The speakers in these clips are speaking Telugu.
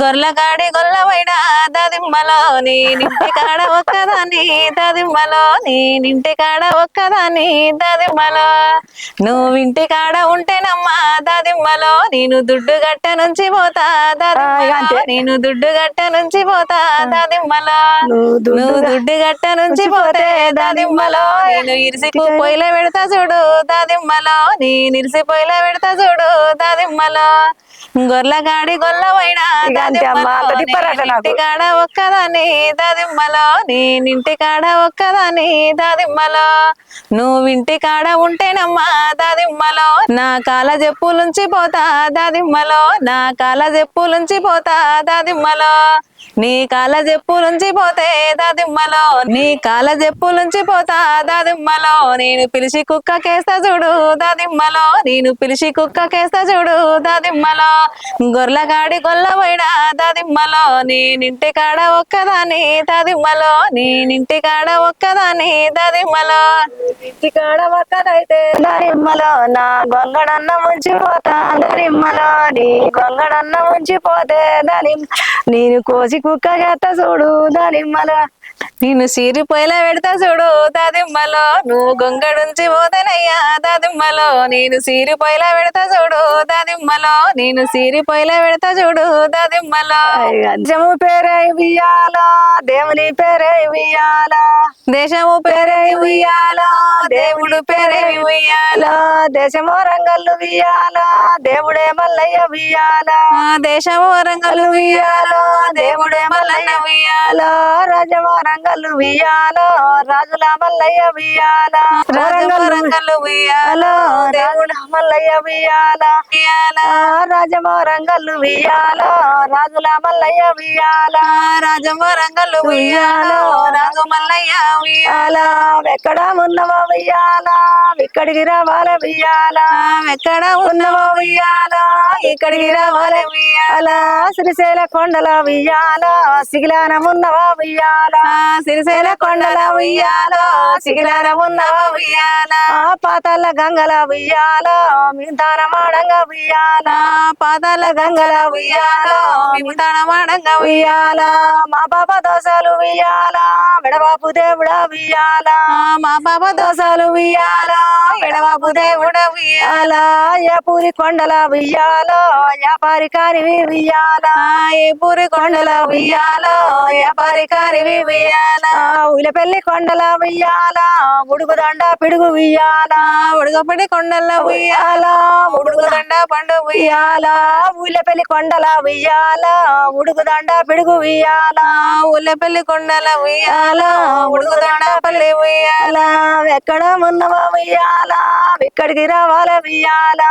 గొర్ల కాడి గొల్ల వైడ దదిమ్మలో నీ నింటి కాడ ఒక్కదాన్ని దదిమ్మలో నీ నింటి కాడ ఒక్కదాన్ని దదిమ్మలో. నువ్వు ఇంటి కాడ ఉంటేనమ్మా దదిమ్మలో నేను దుడ్డు గట్ట నుంచి పోతా దదిమ్మలో నేను దుడ్డు గట్ట నుంచి పోతా దదిమ్మలో. నువ్వు దుడ్డు గట్ట నుంచి పోతే దాదిమ్మలో నేను ఇరిసికు పొయ్యిలో పెడతా చూడు దాదిమ్మలో నీ నిరిసి పొయ్యిలో పెడతా చూడు దాదిమ్మలో. గొర్ల గాడి గొల్ల పోయినా ఇక అంతే అమ్మా, అంత తిప్పరాట నాకు. ఇంటి కాడ ఒక్కదాన్ని దాదిమ్మలో నీ ఇంటి కాడ ఒక్కదాన్ని దాదిమ్మలో. నువ్వు ఇంటి కాడ ఉంటేనమ్మా దాదిమ్మలో. నా కాల చెప్పులుంచి పోతా దాదిమ్మలో. నా కాల చెప్పులుంచి పోతా దాదిమ్మలో. నీ కాల చెప్పులుంచి పోతే దాదిమ్మలో. నీ కాల చెప్పులుంచి పోతా దాదిమ్మలో. నేను పిలిచి కుక్కకేస్తా చూడు దాదిమ్మలో. నేను పిలిచి కుక్కకేస్తా చూడు దాదిమ్మలో. గొర్ల గాడి గొల్ల పోయినా నేనింటి కాడ ఒక్కదాని తదిమ్మలో నేనింటి కాడ ఒక్కదాని తదిమ్మలో ఇంటి కాడ ఒక్కదైతే దరిమ్మలో నా గొంగడన్న ముంచిపోతా దరిమ్మలో నీ గొంగడన్న ముంచిపోతే దాని నేను కోసి కుక్క చేత చూడు దానిమ్మలో నేను సీరి పొయ్యిలో పెడతా చూడు దాదిమ్మలో. నువ్వు గొంగడుంచి పోతేనయ్యా దాదిమ్మలో. నేను సీరి పొయ్యిలో పెడతా చూడు దాదిమ్మలో. నేను సీరి పొయ్యిలో పెడతా చూడు దాదిమ్మలో. దేశము పేరే వియ్యాలా దేవుని పేరే వియ్యాలా దేశము పేరే ఉయ్యాలో దేవుడు పేరే ఉయ్యాలో. దేశము రంగల్లు వియ్యాలా దేవుడే మల్లయ్య వియ్యాలా ఆ దేశము రంగలు ఉయ్యాలో దేవుడే మల్లన్న ఉయ్యాలో. రాజమ రంగల్లు వియ్యాలో రాజుల మల్లయ్య వియ్యాలా రాజము రంగలు ఉయ్యాలో దేవుడు మల్లయ్య ఉయ్యాలో రాజమ రంగల్లు వియ్యాలో రాజుల మల్లయ్య వియ్యాలా రాజము రంగలు ఉయ్యాలో రాజు మల్లయ్య వియ్యాలా ఎక్కడ ఉన్నవో వియ్యాలా ఇక్కడికి రావాల వియ్యాలా ఎక్కడ ఉన్నవో ఉయ్యాలో. ఇక్కడికి రావాలి ఉయ్యాలో? శ్రీశైల కొండల ఉయ్యాల? సిగిలాన ఉన్నవా వియ్యాలా ఆ సిరిసేల కొండల ఉయ్యాల? సిగిలార ఉన్నవా ఉయ్యాలో? పాతాల గంగల ఉయ్యాల? మిగతాన మాడంగా ఉయ్యాల? పాతాల గంగల ఉయ్యాల? మిగతాన మాడంగా ఉయ్యాలో? మా బాబా దోశలు ఉయ్యాలా? మెడబాపు దేవుడా వియ్యాలా మా పాప దోసాలు వియాలా పెడవాపు దేవుడ వియాలా ఏ పూరి కొండల వియాలో వ్యాపారి కారివి వియ్యాలా ఏ పూరి కొండల వియాలో వ్యాపారి కారివి వియాలా ఆ ఉలపెల్లి కొండల వియాలా ఉడుగు దండ పిడుగు వియాలా ఆ కొండల వియాలా ఉడుగు దండ పండు వియాలా వియ్యాలా ఉలపెల్లి కొండల వియాలా ఉడుగు దండ పిడుగు వియాలా ఆ కొండల కొండల ఉయ్యాలా ఉడుగు పల్లి ఎక్కడ ఉన్నవా వియ్యాలా ఇక్కడికి రావాల వియ్యాలా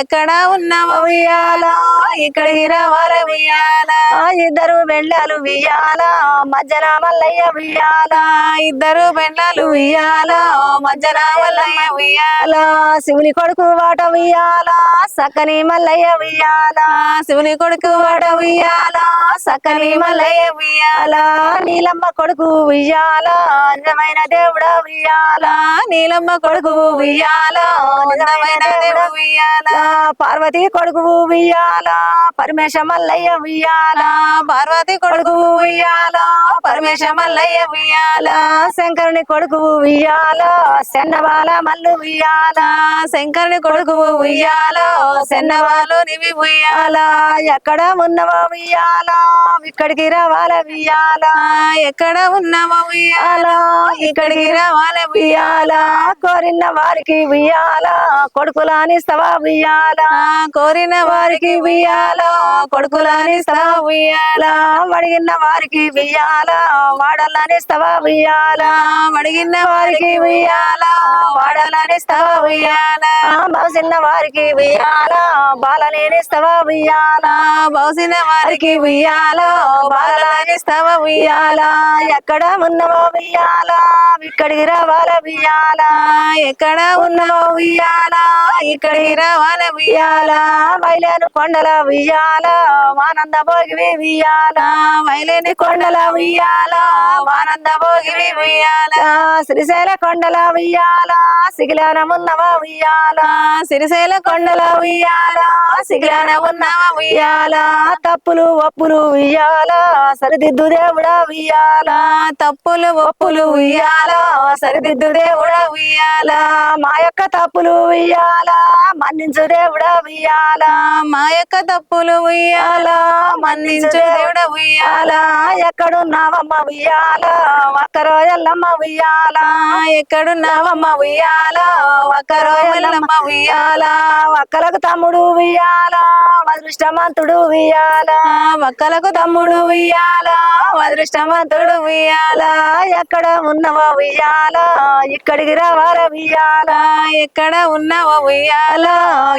ఎక్కడ ఉన్నవా ఉయ్యాలో? ఇక్కడికి రావాల ఉయ్యాలో? ఇద్దరు బెండాలు వియ్యాలా మధ్యన మల్లయ్య వియ్యాలా ఇద్దరు బెండాలు ఉయ్యాలా మధ్యన మల్లయ్య ఉయ్యాలో. శివుని కొడుకు వాట ఉయ్యాలా సక్కని మల్లయ్య ఉయ్యాలా. శివుని కొడుకు వాట ఉయ్యాలా సక్కని మల్లయ్య ఉయ్యాలో. నీలమ్మ కొడుకు వియ్యాలా అందమైన దేవుడా ఉయ్యాల. నీలమ్మ కొడుకు ఉయ్యాల అందమైన దేవుడు ఉయ్యాలో. పార్వతి కొడుకు వియ్యాలా పరమేశ మల్లయ్య వియ్యాలా పార్వతి కొడుకు ఉయ్యాలో పరమేశ మల్లయ్య ఉయ్యాలో శంకరుని కొడుకు ఉయ్యాలా సెన్నవాల మల్లు ఉయ్యాలా శంకరుని కొడుకు ఉయ్యాలో సెన్నవాలు నివి ఉయ్యాలా ఎక్కడ ఉన్నవా ఉయ్యాలా ఇక్కడికి రావాల వియ్యాలా ఎక్కడ ఉన్నవా ఉయ్యాలో ఇక్కడికి రావాల ఉయ్యాలో కోరిన వారికి ఉయ్యాలా కొడుకులానిస్తవా వియ్యాలా కోరిన వారికి ఉయ్యాల కొడుకులని ఉయ్యాలో అలా అడిగిన వారికి వియ్యాలా? వాడలానిస్తవా వియ్యాలా అడిగిన వారికి ఉయ్యాలా వాడాలని ఉయ్యాలో ఆ వారికి వియ్యాలా? బాలలేని వియ్యాలా బౌసిన వారికి ఉయ్యాలా బాలని ఉయ్యాలో ఎక్కడ ఉన్నవో ఉయ్యాలా ఇక్కడికి రావాల వియ్యాలా? ఎక్కడ ఉన్నవో ఉయ్యాలో ఇక్కడికి రావాలి ఉయ్యాలో వియ్యాలా కొండల కొండల ఉయ్యాల ఆనంద భోగివి వియ్యాలా వైలేని కొండల ఉయ్యాల ఆనంద భోగివి ఉయ్యాల. శ్రీశైల కొండల ఉయ్యాల సిగిలాన ఉన్నవ ఉయ్యాల. సిరిసేల కొండల ఉయ్యాల సిగిలాన ఉన్నవ ఉయ్యాల. తప్పులు ఒప్పులు ఉయ్యాల సరిదిద్దు దేవుడా ఉయ్యాల. తప్పులు ఒప్పులు ఉయ్యాల సరిదిద్దు దేవుడా ఉయ్యాల. మా యొక్క తప్పులు ఉయ్యాల మన్నించు దేవుడా ఉయ్యాల. మా యొక్క తప్పు తప్పులు ఉయ్యాలా మన్నించే దేవుడ ఉయ్యాలా ఎక్కడున్నావమ్మ ఉయ్యాలా ఒక్కరో ఉయ్యాలా ఎక్కడున్నావమ్మ ఉయ్యాలా ఒక్కరో ఉయ్యాలా ఒక్కలకు తమ్ముడు ఉయ్యాలా అదృష్టమంతుడు ఉయ్యాలా ఒక్కలకు తమ్ముడు ఉయ్యాలా అదృష్టమంతుడు ఉయ్యాలా ఎక్కడ ఉన్నవా ఉయ్యాలా ఇక్కడికి రావాల ఉయ్యాలా ఎక్కడ ఉన్నవా ఉయ్యాలా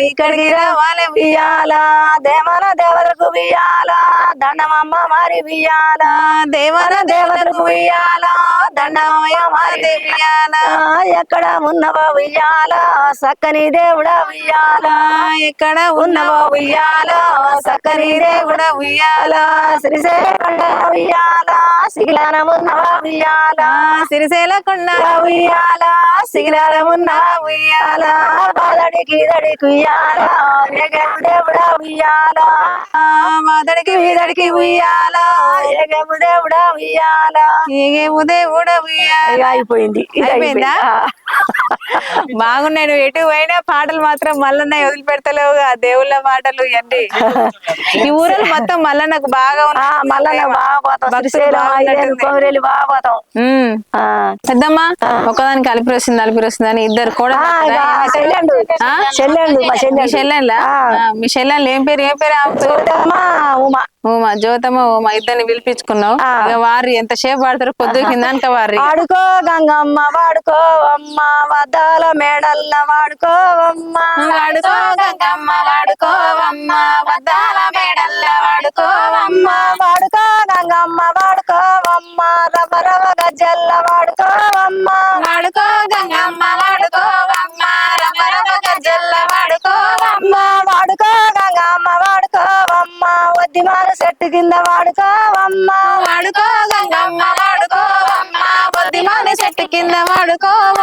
ఇక్కడికి రావాల ఉయ్యాలా దేవ దేవన దేవతలకు ఉయ్యాల దండమమ్మ మారి ఉయ్యాల దేవర దేవతలకు ఉయ్యాల దండమయ మారి ఎక్కడ ఉన్నవా ఉయ్యాల సక్కని దేవుడా ఉయ్యాల ఎక్కడ ఉన్నావో ఉయ్యాల సక్కని దేవుడ ఉయ్యాల శ్రీశైల ఉయ్యాల సిగిలాన ఉన్నవా ఉయ్యాల సిరిసేల కొండ ఉయ్యాల ఉన్న ఉయ్యాల బాదడికి దడికి ఉయ్యాల? దేవుడా ఉయ్యాల మాదడికి వీదడికి ఉయ్యాల? ఏగేము దేవుడా ఉయ్యాల ఏగేము దేవుడ ఉయ్యాల అయిపోయింది? అయిపోయిందా? నువ్వు. ఎటు పోయినా పాటలు మాత్రం మల్లన్న వదిలిపెడతలేవుగా దేవుళ్ళ పాటలు ఇవన్నీ. ఈ ఊరలు మొత్తం మల్లన్నకు బాగా నువ్వు బాగా పోతాం. బాగా పోతాం. పెద్దమ్మ ఒకదానికి కలిపి వస్తుంది నలిపి వస్తుంది అని ఇద్దరు కూడా మా చెల్లెన్లు ఏం పేరు ఏం పేరు ఆమె ఉమా ఉమా జ్యోతమ్మ ఉమా ఇద్దరిని పిలిపించుకున్నావు. ఇక వారు ఎంతసేపు పాడతారు పొద్దు కిందాక వారి వాడుకో గంగమ్మ వాడుకో అమ్మ వద్దాల మేడల్ల వాడుకో అమ్మ. వాడుకో గంగమ్మ వాడుకోవమ్మ వద్దాల మేడల్ల వాడుకోవమ్మ వాడుకో గంగమ్మ వాడుకో అమ్మ రవ రవ గజ్జల్ల వాడుకో అమ్మ. వాడుకో గంగమ్మ వాడుకోవమ్మ రమ రమ గజ్జల్ల వాడుకోవమ్మ వాడుకో గంగమ్మ వాడుకో అమ్మ వద్ది చెట్టు కింద వాడుకోవమ్మ. వాడుకో గంగమ్మ వాడుకోవమ్మ బొద్దిమాని చెట్టు కింద వాడుకోవమ్మ.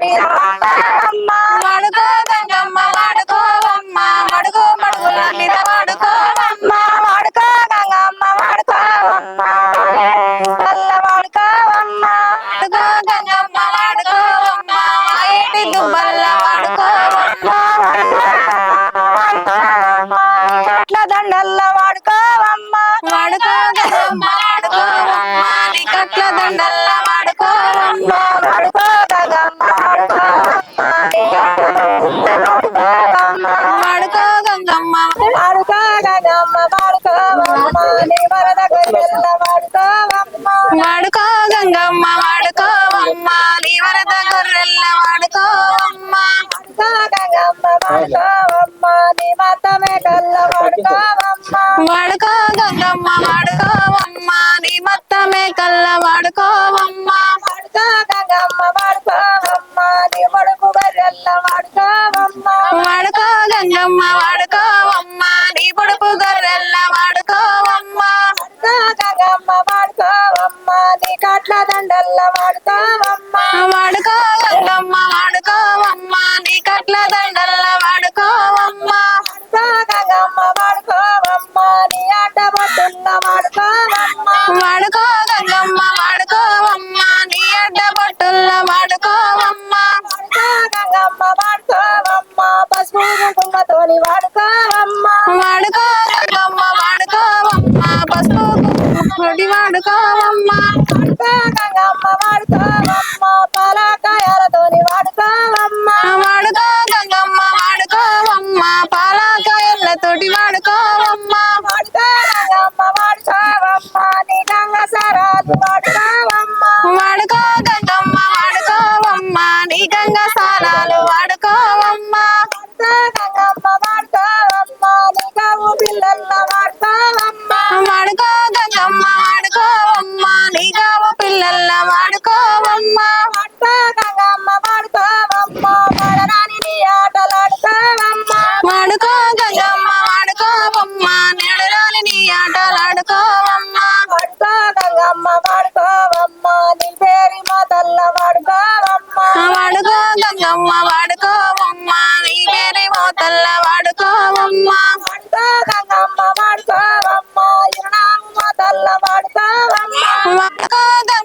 Di 法 వాడుకో గంగమ్మ వాడుకోవమ్మ. నీ మొత్తమే కళ్ళ వాడుకోవమ్మ. వాడుకో గంగమ్మ వాడుకోవమ్మ. నీ మడుకు గర్రెల్ల వాడుకోవమ్మ. వాడుకో గంగమ్మ వాడుకోవమ్మ. నీ పొడుపు గర్రెల్ల వాడుకోవమ్మ. వాడుకో గంగమ్మ వాడుకోవమ్మ. నీ కాట్ల దండల్ల వాడుకోవమ్మ. రమ్మమ్మ పసుపు కుంకుమతోని వాడుకోవమ్మ. వాడుకోరమ్మమ్మ వాడుకోవమ్మ పసుపు కుంకుమతోటి వాడుకోవమ్మ వాడుకోగమ్మ వాడుకోవమ్మ. పాలకాయలతోని వాడుకోవమ్మ. వాడుకోగమ్మ వాడుకోవమ్మ. పాలకాయలతోటి వాడుకోవమ్మ. వాడుకోగమ్మ వాడుకోవమ్మ. నీ గంగ సరాలు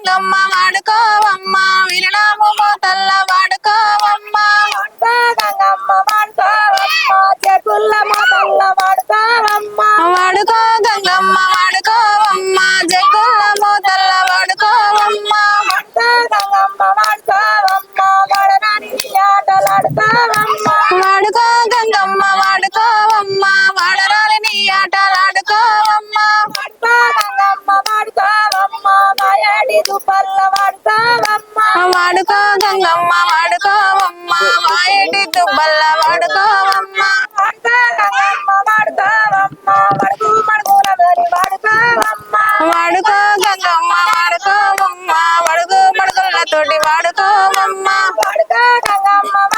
వాడుకోవమ్మా. తోటి వాడుకోమమ్మా వాడుకోగలమ్మ.